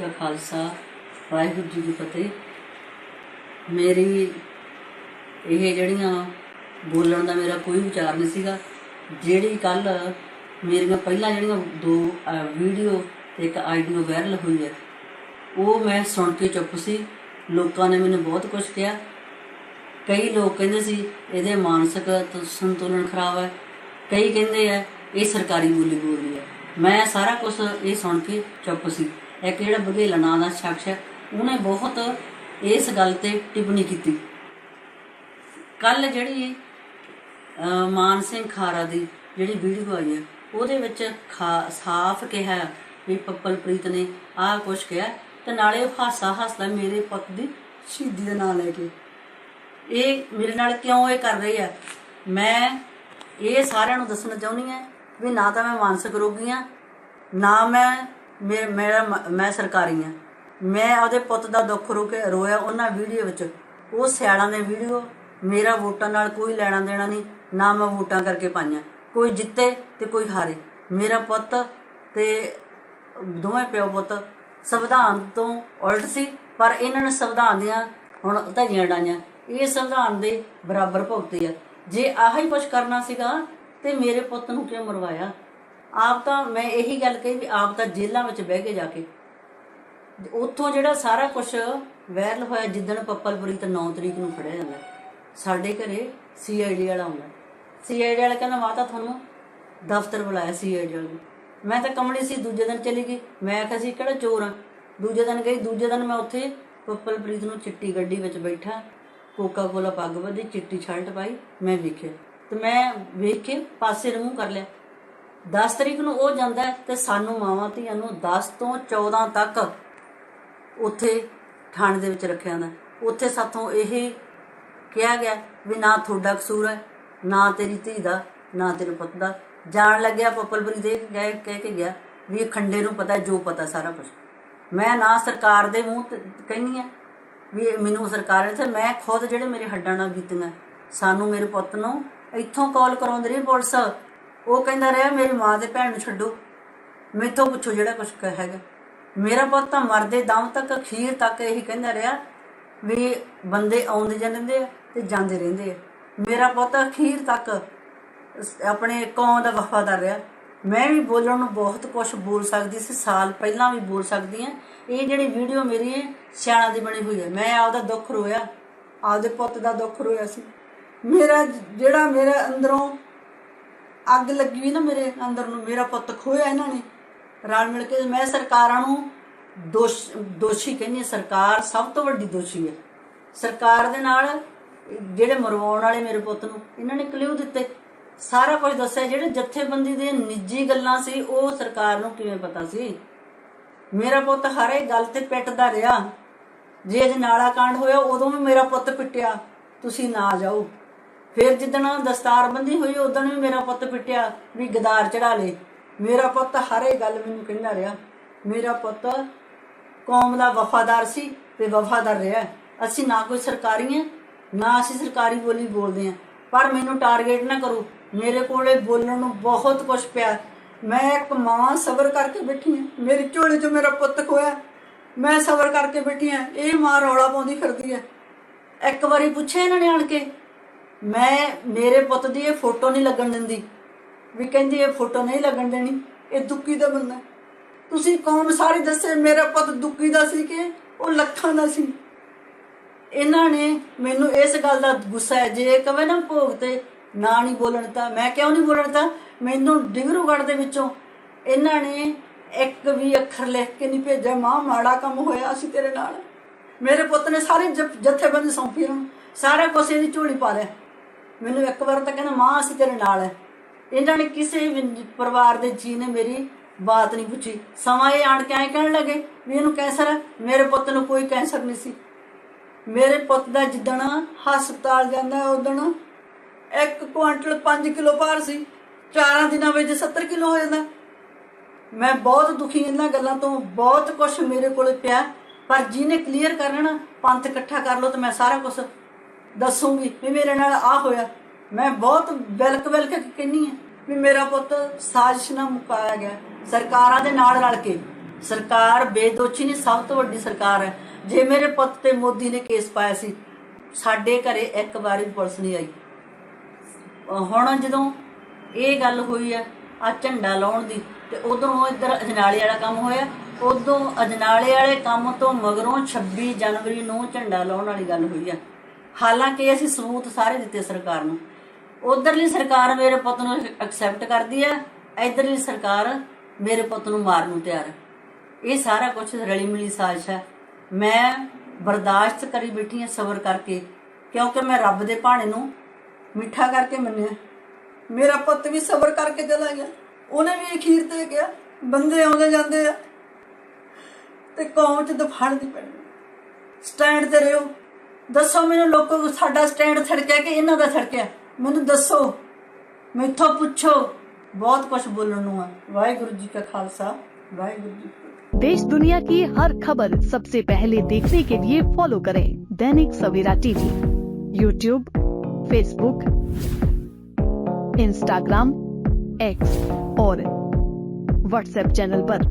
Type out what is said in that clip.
ਕਾ ਖਾਲਸਾ, ਵਾਹਿਗੁਰੂ ਜੀ ਕੀ ਫਤਿਹ। ਮੇਰੀ ਇਹ ਜਿਹੜੀਆਂ ਬੋਲਣ ਦਾ ਮੇਰਾ ਕੋਈ ਵਿਚਾਰ ਨਹੀਂ ਸੀਗਾ। ਜਿਹੜੀ ਕੱਲ ਮੇਰੀਆਂ ਪਹਿਲਾਂ ਜਿਹੜੀਆਂ ਦੋ ਵੀਡੀਓ ਤੇ ਇੱਕ ਆਈਡੀਓ ਵਾਇਰਲ ਹੋਈ ਹੈ, ਉਹ ਮੈਂ ਸੁਣ ਕੇ ਚੁੱਪ ਸੀ। ਲੋਕਾਂ ਨੇ ਮੈਨੂੰ ਬਹੁਤ ਕੁਝ ਕਿਹਾ। ਕਈ ਲੋਕ ਕਹਿੰਦੇ ਸੀ, ਇਹਦੇ ਮਾਨਸਿਕ ਸੰਤੁਲਨ ਖਰਾਬ ਹੈ। ਕਈ ਕਹਿੰਦੇ ਆ, ਇਹ ਸਰਕਾਰੀ ਬੋਲੀ ਬੋਲਦੀ ਹੈ। ਮੈਂ ਸਾਰਾ ਕੁਝ ਇਹ ਸੁਣ ਕੇ ਚੁੱਪ ਸੀ। ਇੱਕ ਜਿਹੜਾ ਬਘੇਲਾ ਨਾਂ ਦਾ ਸ਼ਖਸ ਹੈ? ਉਹਨੇ ਬਹੁਤ ਇਸ ਗੱਲ ਤੇ ਟਿੱਪਣੀ ਕੀਤੀ। ਕੱਲ ਜਿਹੜੀ ਮਾਨ ਸਿੰਘ ਖਾਰਾ ਦੀ ਜਿਹੜੀ ਵੀਡੀਓ ਆਈ ਹੈ, ਉਹਦੇ ਵਿੱਚ ਖਾ- ਸਾਫ਼ ਕਿਹਾ ਵੀ ਪੱਪਲਪ੍ਰੀਤ ਨੇ, ਆਹ ਕੁਛ ਕਿਹਾ, ਤੇ ਨਾਲੇ ਉਹ ਹਾਸਾ ਹੱਸਦਾ ਮੇਰੇ ਪੁੱਤ ਦੀ ਸ਼ਹੀਦੀ ਦਾ ਨਾਂ ਲੈ ਕੇ। ਇਹ ਮੇਰੇ ਨਾਲ ਕਿਉਂ ਇਹ ਕਰ ਰਹੀ ਹੈ? ਮੈਂ ਇਹ ਸਾਰਿਆਂ ਨੂੰ ਦੱਸਣਾ ਚਾਹੁੰਦੀ ਹਾਂ ਵੀ ਨਾ ਤਾਂ ਮੈਂ ਮਾਨਸਿਕ ਰੋਗੀ ਹਾਂ, ਨਾ ਮੈਂ ਮੇ- ਮੇਰਾ ਮੈਂ ਸਰਕਾਰੀ ਹਾਂ ਮੈਂ ਉਹਦੇ ਪੁੱਤ ਦਾ ਦੁੱਖ ਰੋ ਰੋਇਆ ਉਹਨਾਂ ਵੀਡੀਓ ਵਿੱਚ। ਉਹ ਸਿਆਲਾਂ ਦੇ ਵੀਡੀਓ, ਮੇਰਾ ਵੋਟਾਂ ਨਾਲ ਕੋਈ ਲੈਣਾ ਦੇਣਾ ਨਹੀਂ, ਨਾ ਮੈਂ ਵੋਟਾਂ ਕਰਕੇ ਪਾਈਆਂ। ਕੋਈ ਜਿੱਤੇ ਤੇ ਕੋਈ ਹਾਰੇ। ਮੇਰਾ ਪੁੱਤ ਤੇ ਦੋਵੇਂ ਪਿਓ ਪੁੱਤ ਸੰਵਿਧਾਨ ਤੋਂ ਉਲਟ ਸੀ, ਪਰ ਇਹਨਾਂ ਨੇ ਸੰਵਿਧਾਨ ਦੀਆਂ ਹੁਣ ਧਜੀਆਂ ਡਾਈਆਂ। ਇਹ ਸੰਵਿਧਾਨ ਦੇ ਬਰਾਬਰ ਭੁਗਤੇ ਆ। ਜੇ ਆਹ ਹੀ ਕੁਝ ਕਰਨਾ ਸੀਗਾ ਤੇ ਮੇਰੇ ਪੁੱਤ ਨੂੰ ਕਿਉਂ ਮਰਵਾਇਆ? ਆਪ ਤਾਂ ਮੈਂ ਇਹੀ ਗੱਲ ਕਹੀ ਵੀ ਆਪ ਤਾਂ ਜੇਲ੍ਹਾਂ ਵਿੱਚ ਬਹਿ ਕੇ ਜਾ ਕੇ। ਉੱਥੋਂ ਜਿਹੜਾ ਸਾਰਾ ਕੁਝ ਵਾਇਰਲ ਹੋਇਆ, ਜਿੱਦਣ ਪੱਪਲਪੁਰੀ ਤੇ 9 ਤਰੀਕ ਨੂੰ ਫੜਿਆ ਜਾਂਦਾ। ਸਾਡੇ ਘਰੇ ਸੀਆਈਡੀ ਵਾਲਾ ਆਉਂਦਾ। ਸੀਆਈਡੀ ਵਾਲਾ ਕਹਿੰਦਾ, ਮਾਤਾ, ਤੁਹਾਨੂੰ ਦਫ਼ਤਰ ਬੁਲਾਇਆ ਸੀਆਈਡੀ ਵਾਲੇ ਨੇ। ਮੈਂ ਤਾਂ ਕਮਲੀ ਸੀ, ਦੂਜੇ ਦਿਨ ਚਲੀ ਗਈ। ਮੈਂ ਕਿਹਾ ਸੀ, ਕਿਹੜਾ ਚੋਰ ਆ? ਦੂਜੇ ਦਿਨ ਗਈ, ਦੂਜੇ ਦਿਨ ਮੈਂ ਉੱਥੇ ਪੱਪਲਪ੍ਰੀਤ ਨੂੰ ਚਿੱਟੀ ਗੱਡੀ ਵਿੱਚ ਬੈਠਾ ਕੋਕਾ ਕੋਲਾ ਪੱਗ ਬੱਧੀ ਚਿੱਟੀ ਸ਼ਰਟ ਪਾਈ, ਮੈਂ ਵੇਖਿਆ। ਤੇ ਮੈਂ ਵੇਖ ਕੇ ਪਾਸੇ ਨੂੰ ਕਰ ਲਿਆ। 10 ਤਰੀਕ ਨੂੰ ਉਹ ਜਾਂਦਾ ਤੇ ਸਾਨੂੰ ਮਾਵਾਂ ਧੀਆਂ ਨੂੰ 10 ਤੋਂ 14 ਤੱਕ ਉੱਥੇ ਥਾਣੇ ਦੇ ਵਿੱਚ ਰੱਖਿਆ ਜਾਂਦਾ ਉੱਥੇ ਸਾਥੋਂ ਇਹ ਕਿਹਾ ਗਿਆ ਵੀ ਨਾ ਤੁਹਾਡਾ ਕਸੂਰ ਹੈ, ਨਾ ਤੇਰੀ ਧੀ ਦਾ, ਨਾ ਤੇਰੇ ਪੁੱਤ ਦਾ। ਜਾਣ ਲੱਗਿਆ ਪੱਪਲਪੁਰੀ ਦੇ ਗਏ ਕਹਿ ਕੇ ਗਿਆ ਵੀ ਇਹ ਖੰਡੇ ਨੂੰ ਪਤਾ ਜੋ ਪਤਾ ਸਾਰਾ ਕੁਝ ਮੈਂ ਨਾ ਸਰਕਾਰ ਦੇ ਮੂੰਹ ਤੇ ਕਹਿੰਨੀ ਆ ਵੀ ਮੈਨੂੰ ਸਰਕਾਰ ਇੱਥੇ ਮੈਂ ਖੁਦ ਜਿਹੜੇ ਮੇਰੇ ਹੱਡਾਂ ਨਾਲ ਬੀਤੀਆਂ ਸਾਨੂੰ ਮੇਰੇ ਪੁੱਤ ਨੂੰ ਇੱਥੋਂ ਕਾਲ ਕਰਾਉਂਦੇ ਰਹੀ ਪੁਲਿਸ। ਉਹ ਕਹਿੰਦਾ ਰਿਹਾ, ਮੇਰੀ ਮਾਂ ਦੇ ਭੈਣ ਨੂੰ ਛੱਡੋ। ਮੈਥੋਂ ਪੁੱਛੋ ਜਿਹੜਾ ਕੁਝ ਹੈਗਾ। ਮੇਰਾ ਪੁੱਤ ਤਾਂ ਮਰਦੇ ਦਮ ਤੱਕ, ਅਖੀਰ ਤੱਕ ਇਹੀ ਕਹਿੰਦਾ ਰਿਹਾ ਵੀ ਬੰਦੇ ਆਉਂਦੇ ਜਾਂਦੇ ਆ ਤੇ ਜਾਂਦੇ ਰਹਿੰਦੇ ਆ। ਮੇਰਾ ਪੁੱਤ ਅਖੀਰ ਤੱਕ ਆਪਣੇ ਕੌਮ ਦਾ ਵਫਾਦਾਰ ਰਿਹਾ। ਮੈਂ ਵੀ ਬੋਲਣ ਨੂੰ ਬਹੁਤ ਕੁਝ ਬੋਲ ਸਕਦੀ ਸੀ, ਸਾਲ ਪਹਿਲਾਂ ਵੀ ਬੋਲ ਸਕਦੀ ਹਾਂ। ਇਹ ਜਿਹੜੀ ਵੀਡੀਓ ਮੇਰੀ ਹੈ ਸਿਆਣਾ ਦੀ ਬਣੀ ਹੋਈ ਹੈ। ਮੈਂ ਆਪਦਾ ਦੁੱਖ ਰੋਇਆ, ਆਪਦੇ ਪੁੱਤ ਦਾ ਦੁੱਖ ਰੋਇਆ ਸੀ। ਮੇਰਾ ਜਿਹੜਾ ਮੇਰੇ ਅੰਦਰੋਂ ਅੱਗ ਲੱਗੀ ਵੀ ਨਾ ਮੇਰੇ ਅੰਦਰ ਨੂੰ, ਮੇਰਾ ਪੁੱਤ ਖੋਇਆ ਇਹਨਾਂ ਨੇ। ਰਲ ਮਿਲ ਕੇ ਮੈਂ ਸਰਕਾਰਾਂ ਨੂੰ ਦੋਸ਼, ਦੋਸ਼ੀ ਕਹਿੰਦੀ ਸਰਕਾਰ ਸਭ ਤੋਂ ਵੱਡੀ ਦੋਸ਼ੀ ਹੈ। ਸਰਕਾਰ ਦੇ ਨਾਲ ਜਿਹੜੇ ਮਰਵਾਉਣ ਵਾਲੇ ਮੇਰੇ ਪੁੱਤ ਨੂੰ, ਇਹਨਾਂ ਨੇ ਕਲਿਊ ਦਿੱਤੇ। ਸਾਰਾ ਕੁਝ ਦੱਸਿਆ, ਜਿਹੜੇ ਜਥੇਬੰਦੀ ਦੀਆਂ ਨਿੱਜੀ ਗੱਲਾਂ ਸੀ, ਉਹ ਸਰਕਾਰ ਨੂੰ ਕਿਵੇਂ ਪਤਾ ਸੀ? ਮੇਰਾ ਪੁੱਤ ਹਰੇ ਗੱਲ ਤੇ ਪਿੱਟਦਾ ਰਿਹਾ। ਜੇ ਇਹ ਨਾਲਾ ਕਾਂਡ ਹੋਇਆ, ਉਦੋਂ ਵੀ ਮੇਰਾ ਪੁੱਤ ਪਿੱਟਿਆ। ਤੁਸੀਂ ਨਾ ਜਾਓ। ਫਿਰ ਜਿੱਦਣ ਦਸਤਾਰਬੰਦੀ ਹੋਈ ਉਦੋਂ ਵੀ ਮੇਰਾ ਪੁੱਤ ਪਿੱਟਿਆ ਵੀ ਗਦਾਰ ਚੜਾ ਲੇ। ਮੇਰਾ ਪੁੱਤ ਹਰੇ ਗੱਲ ਮੈਨੂੰ ਕਹਿੰਦਾ ਰਿਹਾ, ਮੇਰਾ ਪੁੱਤ ਕੌਮ ਦਾ ਵਫਾਦਾਰ ਸੀ ਤੇ ਵਫਾਦਾਰ ਰਿਹਾ। ਅਸੀਂ ਨਾ ਕੋਈ ਸਰਕਾਰੀ ਹਾਂ, ਨਾ ਅਸੀਂ ਸਰਕਾਰੀ ਬੋਲੀ ਬੋਲਦੇ ਹਾਂ। ਪਰ ਮੈਨੂੰ ਟਾਰਗੇਟ ਨਾ ਕਰੋ। ਮੇਰੇ ਕੋਲੇ ਬੋਲਣ ਨੂੰ ਬਹੁਤ ਕੁਝ ਪਿਆ। ਮੈਂ ਇੱਕ ਮਾਂ ਸਬਰ ਕਰਕੇ ਬੈਠੀ ਹਾਂ। ਮੇਰੇ ਝੋਲੇ 'ਚ ਮੇਰਾ ਪੁੱਤ ਖੋਇਆ। ਮੈਂ ਸਬਰ ਕਰਕੇ ਬੈਠੀ ਹਾਂ। ਇਹ ਮਾਂ ਰੌਲਾ ਪਾਉਂਦੀ ਫਿਰਦੀ ਹੈ। ਇੱਕ ਵਾਰੀ ਪੁੱਛਿਆ ਇਹਨਾਂ ਨੇ ਆਣ ਕੇ ਮੈਂ, ਮੇਰੇ ਪੁੱਤ ਦੀ ਇਹ ਫੋਟੋ ਨਹੀਂ ਲੱਗਣ ਦਿੰਦੀ। ਵੀ ਕਹਿੰਦੀ ਇਹ ਫੋਟੋ ਨਹੀਂ ਲੱਗਣ ਦੇਣੀ, ਇਹ ਦੁੱਕੀ ਦਾ ਬੰਦਾ ਤੁਸੀਂ ਕੌਮ ਸਾਰੇ ਦੱਸੇ, ਮੇਰਾ ਪੁੱਤ ਦੁੱਕੀ ਦਾ ਸੀ ਕਿ ਉਹ ਲੱਖਾਂ ਦਾ ਸੀ? ਇਹਨਾਂ ਨੇ ਮੈਨੂੰ ਇਸ ਗੱਲ ਦਾ ਗੁੱਸਾ ਹੈ, ਜੇ ਕਵੇ ਨਾ ਭੋਗ ਤੇ ਨਾ ਨਹੀਂ ਬੋਲਣ ਤਾਂ, ਮੈਂ ਕਿਉਂ ਨਹੀਂ ਬੋਲਣ ਤਾਂ? ਮੈਨੂੰ ਡਿਗਰੂਗੜ੍ਹ ਦੇ ਵਿੱਚੋਂ ਇਹਨਾਂ ਨੇ ਇੱਕ ਵੀ ਅੱਖਰ ਲਿਖ ਕੇ ਨਹੀਂ ਭੇਜਿਆ, ਮਾਂ, ਮਾੜਾ ਕੰਮ ਹੋਇਆ ਅਸੀਂ ਤੇਰੇ ਨਾਲ। ਮੇਰੇ ਪੁੱਤ ਨੇ ਸਾਰੇ ਜਥ- ਜਥੇਬੰਦੀ ਸੌਂਪੀ ਉਹਨੂੰ ਸਾਰਾ ਕੁਛ ਇਹਦੀ ਝੋਲੀ ਪਾ ਲਿਆ। ਮੈਨੂੰ ਇੱਕ ਵਾਰ ਤਾਂ ਕਹਿੰਦਾ ਮਾਂ, ਅਸੀਂ ਤੇਰੇ ਨਾਲ ਹੈ ਇਹਨਾਂ ਨੇ ਕਿਸੇ ਵੀ ਪਰਿਵਾਰ ਦੇ ਜੀ ਨੇ ਮੇਰੀ ਬਾਤ ਨਹੀਂ ਪੁੱਛੀ। ਸਮਾਂ ਇਹ ਆਣ ਕੇ ਐਂ ਕਹਿਣ ਲੱਗੇ ਵੀ ਇਹਨੂੰ ਕੈਂਸਰ ਹੈ ਮੇਰੇ ਪੁੱਤ ਨੂੰ ਕੋਈ ਕੈਂਸਰ ਨਹੀਂ ਸੀ। ਮੇਰੇ ਪੁੱਤ ਦਾ ਜਿੱਦਣ ਹਸਪਤਾਲ ਜਾਂਦਾ, ਉਦਣ ਇੱਕ ਕੁਆਂਟਲ 5 ਕਿਲੋ ਭਾਰ ਸੀ। ਚਾਰਾਂ ਦਿਨਾਂ ਵਿੱਚ 70 ਕਿਲੋ ਹੋ ਜਾਂਦਾ। ਮੈਂ ਬਹੁਤ ਦੁਖੀ ਇਹਨਾਂ ਗੱਲਾਂ ਤੋਂ, ਬਹੁਤ ਕੁਝ ਮੇਰੇ ਕੋਲ ਪਿਆ। ਪਰ ਜਿਹਨੇ ਕਲੀਅਰ ਕਰਨਾ ਨਾ ਪੰਥ ਇਕੱਠਾ ਕਰ ਲਓ ਤੇ ਮੈਂ ਸਾਰਾ ਕੁਝ ਦੱਸੂਗੀ ਵੀ ਮੇਰੇ ਨਾਲ ਆ ਹੋਇਆ। ਮੈਂ ਬਹੁਤ ਬਿਲਕ ਬਿਲਕ ਕੇ ਕਹਿੰਨੀ ਆ ਵੀ ਮੇਰਾ ਪੁੱਤ ਸਾਜ਼ਿਸ਼ ਨਾਲ ਮੁਕਾਇਆ ਗਿਆ। ਸਰਕਾਰਾਂ ਦੇ ਨਾਲ ਰਲ ਕੇ। ਸਰਕਾਰ ਬੇਦੋਸ਼ੀ ਨੇ ਸਭ ਤੋਂ ਵੱਡੀ ਸਰਕਾਰ ਹੈ। ਜੇ ਮੇਰੇ ਪੁੱਤ ਤੇ ਮੋਦੀ ਨੇ ਕੇਸ ਪਾਇਆ ਸੀ, ਸਾਡੇ ਘਰੇ ਇੱਕ ਵਾਰੀ ਪੁਲਿਸ ਨਹੀਂ ਆਈ। ਹੁਣ ਜਦੋਂ ਇਹ ਗੱਲ ਹੋਈ ਆ ਆ ਝੰਡਾ ਲਾਉਣ ਦੀ, ਤੇ ਉਦੋਂ ਇੱਧਰ ਅਜਨਾਲੇ ਵਾਲਾ ਕੰਮ ਹੋਇਆ। ਉਦੋਂ ਅਜਨਾਲੇ ਵਾਲੇ ਕੰਮ ਤੋਂ ਮਗਰੋਂ 26 ਜਨਵਰੀ ਨੂੰ ਝੰਡਾ ਲਾਉਣ ਵਾਲੀ ਗੱਲ ਹੋਈ ਆ ਹਾਲਾਂਕਿ ਅਸੀਂ ਸਬੂਤ ਸਾਰੇ ਦਿੱਤੇ ਸਰਕਾਰ ਨੂੰ। ਉਧਰਲੀ ਸਰਕਾਰ ਮੇਰੇ ਪੁੱਤ ਨੂੰ ਐਕਸੈਪਟ ਕਰਦੀ ਆ, ਇਧਰਲੀ ਸਰਕਾਰ ਮੇਰੇ ਪੁੱਤ ਨੂੰ ਮਾਰਨ ਨੂੰ ਤਿਆਰ ਹੈ ਇਹ ਸਾਰਾ ਕੁਝ ਰਲੀ ਮਿਲੀ ਸਾਜ਼ਿਸ਼ ਹੈ ਮੈਂ ਬਰਦਾਸ਼ਤ ਕਰੀ ਬੈਠੀ ਹਾਂ ਸਬਰ ਕਰਕੇ, ਕਿਉਂਕਿ ਮੈਂ ਰੱਬ ਦੇ ਭਾਣੇ ਨੂੰ ਮਿੱਠਾ ਕਰਕੇ ਮੰਨਿਆ। ਮੇਰਾ ਪੁੱਤ ਵੀ ਸਬਰ ਕਰਕੇ ਚਲਾ ਗਿਆ। ਉਹਨੇ ਵੀ ਅਖੀਰ ਤੇ ਗਿਆ ਬੰਦੇ ਆਉਂਦੇ ਜਾਂਦੇ ਆ ਤੇ ਕੌਮ ਚ ਦਫੜ ਪੈਣੀ ਸਟੈਂਡ ਤੇ ਰਹੋ। ਦੱਸੋ ਮੈਨੂੰ ਲੋਕੋ ਸਾਡਾ ਸਟੈਂਡ ਛੜਕਿਆ ਕਿ ਇਹਨਾਂ ਦਾ ਛੜਕਿਆ ਮੈਨੂੰ ਦੱਸੋ ਮੈਥੋਂ ਪੁੱਛੋ ਬਹੁਤ ਕੁਝ ਬੋਲਣ ਨੂੰ ਆ ਵਾਹਿਗੁਰੂ ਜੀ ਕਾ ਖਾਲਸਾ ਵਾਹਿਗੁਰੂ ਜੀ ਕੀ ਫਤਿਹ देश दुनिया की हर खबर सबसे पहले देखने के लिए फॉलो करें Dainik Savera TV YouTube Facebook Instagram X और व्हाट्सएप चैनल पर।